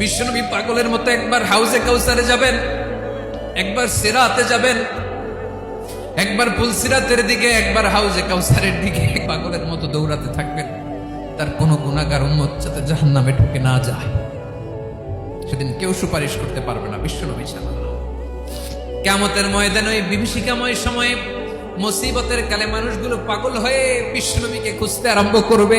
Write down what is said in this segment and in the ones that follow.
বিশ্বনবী পাগলের মতো একবার হাউসে কাউসারে যাবেন, একবার সিরাতে যাবেন, একবার পুলসিরাতের দিকে, একবার হাউজে কাউসারের দিকে, পাগলের মতো দৌড়াতে থাকবেন। তার কোনো গুণাগার উন্মত যাতে জাহান নামে ঢুকে না যায়। সেদিন কেউ সুপারিশ করতে পারবে না বিশ্বনবী ছাড়া। কেমতের ময়দানে ওই বিভীষিকাময় সময়ে মুসিবতের কালে মানুষগুলো পাগল হয়ে বিশ্বনবীকে খুঁজতে আরম্ভ করবে।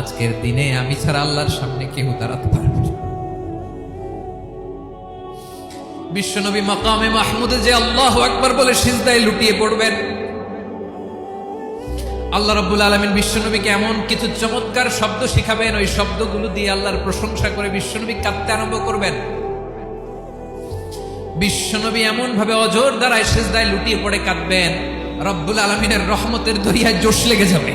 আজকের দিনে আমি ছাড়া আল্লাহর সামনে কেউ দাঁড়াতে পারবে বিশ্বনবী মাকামে মাহমুদে যে আল্লাহ একবার বলে সিজদায় লুটিয়ে পড়বেন। আল্লাহ রাব্বুল আলমিন বিশ্বনবীকে এমন কিছু চমৎকার শব্দ শিখাবেন, ওই শব্দগুলো দিয়ে আল্লাহর প্রশংসা করে বিশ্বনবী কাঁদতে আরম্ভ করবেন। বিশ্বনবী এমন ভাবে অজোর দ্বারায় সেজদায় লুটিয়ে পড়ে কাঁদবেন, রব্বুল আলমিনের রহমতের দরিয়ায় জোশ লেগে যাবে।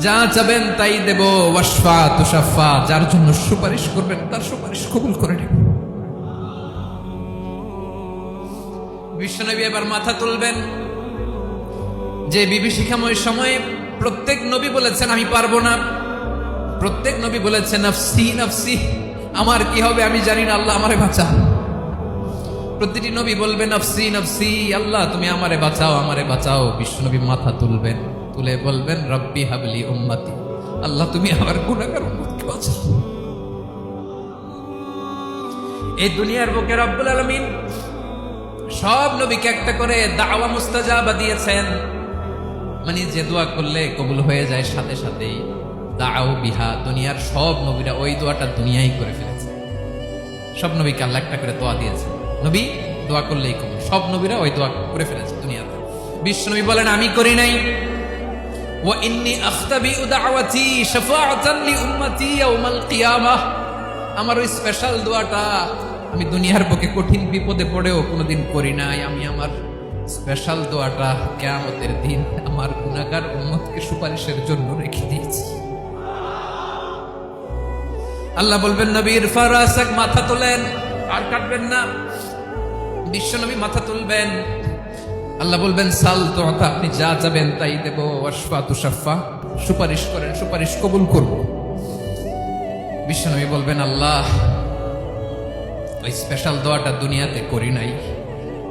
যা চাবেন তাই দেব ওয়াসফা তুষাফা যার জন্য সুপারিশ করবেন, তার সুপারিশ কবুল করে নেব। বিশ্বনবী এবার মাথা তুলবেন। যে বিভীষিকাময় সময়ে প্রত্যেক নবী বলেছেন, আমি পারব না। প্রত্যেক নবী বলেছেন, নফসি নফসি, আমার কি হবে আমি জানি না, আল্লাহ আমারে বাঁচা প্রতিটি নবী বলবে, নফসি নফসি, আল্লাহ তুমি আমারে বাঁচাও আমারে বাঁচাও। বিশ্বনবী মাথা তুলবেন। তুলে বলবেন, রব্বি হাবলি উম্মতি। আল্লাহ, তুমি আমার গুণাগার উম্মতকে বাঁচাও এই দুনিয়ার বুকে রব্বুল আলমিন সব নবীকে একটা করে দাওয়া মুস্তাজাবা দিয়েছেন। মানে যে দোয়া করলে কবুল হয়ে যায়, সাথে সাথেই দাও বিহা, দুনিয়ার সব নবীরা ওই দোয়াটা দুনিয়াই করে ফেলেছে। সব নবীকে আল্লাহ একটা করে দোয়া দিয়েছে। নবী, দোয়া করলেই কবুল। সব নবীরা ওই দোয়া করে ফেলেছে দুনিয়াতে। বিশ্ব নবী বলেন, আমি করি নাই। আমার ওই স্পেশাল দোয়াটা আমি দুনিয়ার বুকে কঠিন বিপদে পড়েও কোনোদিন করি নাই। আমি আমার স্পেশাল দোয়াটা কেয়ামতের দিন আমার গুণাগার উম্মতকে সুপারিশের জন্য রেখে দিয়েছি। আল্লাহ বলবেন, নবীর ফারাসাক মাথা তোলেন, আর কাটবেন না। বিশ্বনবী মাথা তুলবেন। আল্লাহ বলবেন, সাল তো আপনি যা যাবেন তাই দেব। অশ্বা তুষাফা সুপারিশ করেন, সুপারিশ কবুল করব। বিশ্বনবী বলবেন, আল্লাহ, ওই স্পেশাল দোয়াটা দুনিয়াতে করি নাই।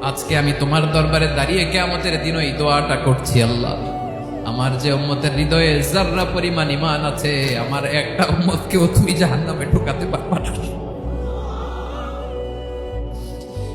আজকে আমি তোমার দরবারে দাঁড়িয়ে কেয়ামতের দিন ওই দোয়াটা করছি, আল্লাহ। আমার যে উম্মতের হৃদয়ে জাররা পরিমাণ ইমান আছে, আমার একটা উম্মতকেও তুমি জাহান্নামে ঢুকাতে পারবা না।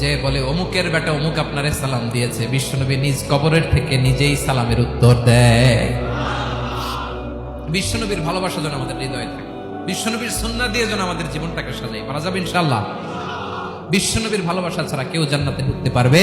যে বলে, অমুকের বেটা অমুক আপনারে সালাম দিয়েছে। বিশ্বনবী নিজ কবরের থেকে নিজেই সালামের উত্তর দেয়। বিশ্বনবীর ভালোবাসা যেন আমাদের হৃদয় থাকে। বিশ্বনবীর সন্না দিয়ে যেন আমাদের জীবনটাকে সাজাই পারা যাবে ইনশাল্লাহ বিশ্বনবীর ভালোবাসা ছাড়া কেউ জান্নাতে ঢুকতে পারবে